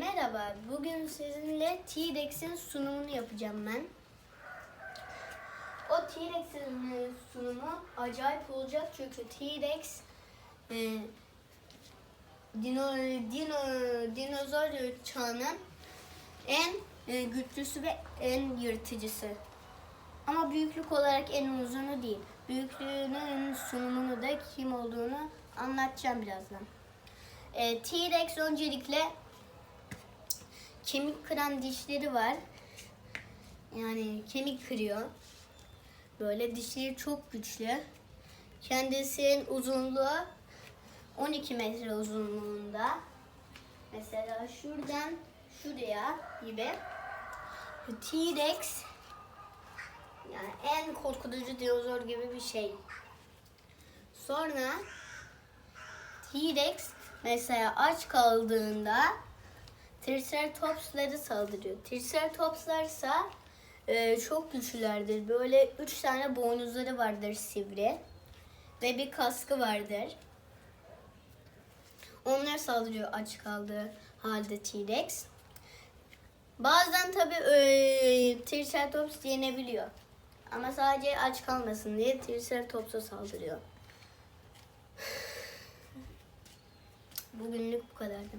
Merhaba, bugün sizinle T-Rex'in sunumunu yapacağım ben. O T-Rex'in e, sunumu acayip olacak çünkü T-Rex e, dino, dino, dinozor çağının en e, güçlüsü ve en yırtıcısı. Ama büyüklük olarak en uzunu değil. Büyüklüğünün sunumunu da kim olduğunu anlatacağım birazdan. E, T-Rex öncelikle kemik kıran dişleri var. Yani kemik kırıyor. Böyle dişleri çok güçlü. Kendisinin uzunluğu 12 metre uzunluğunda. Mesela şuradan şuraya gibi. T-Rex yani en korkutucu dinozor gibi bir şey. Sonra T-Rex mesela aç kaldığında Triceratops'ları saldırıyor. Triceratops'lar ise e, çok güçlülerdir. Böyle üç tane boynuzları vardır sivri ve bir kaskı vardır. Onlar saldırıyor aç kaldığı halde T-Rex. Bazen tabi e, Triceratops yenebiliyor. Ama sadece aç kalmasın diye Triceratops'a saldırıyor. Bugünlük bu kadardı.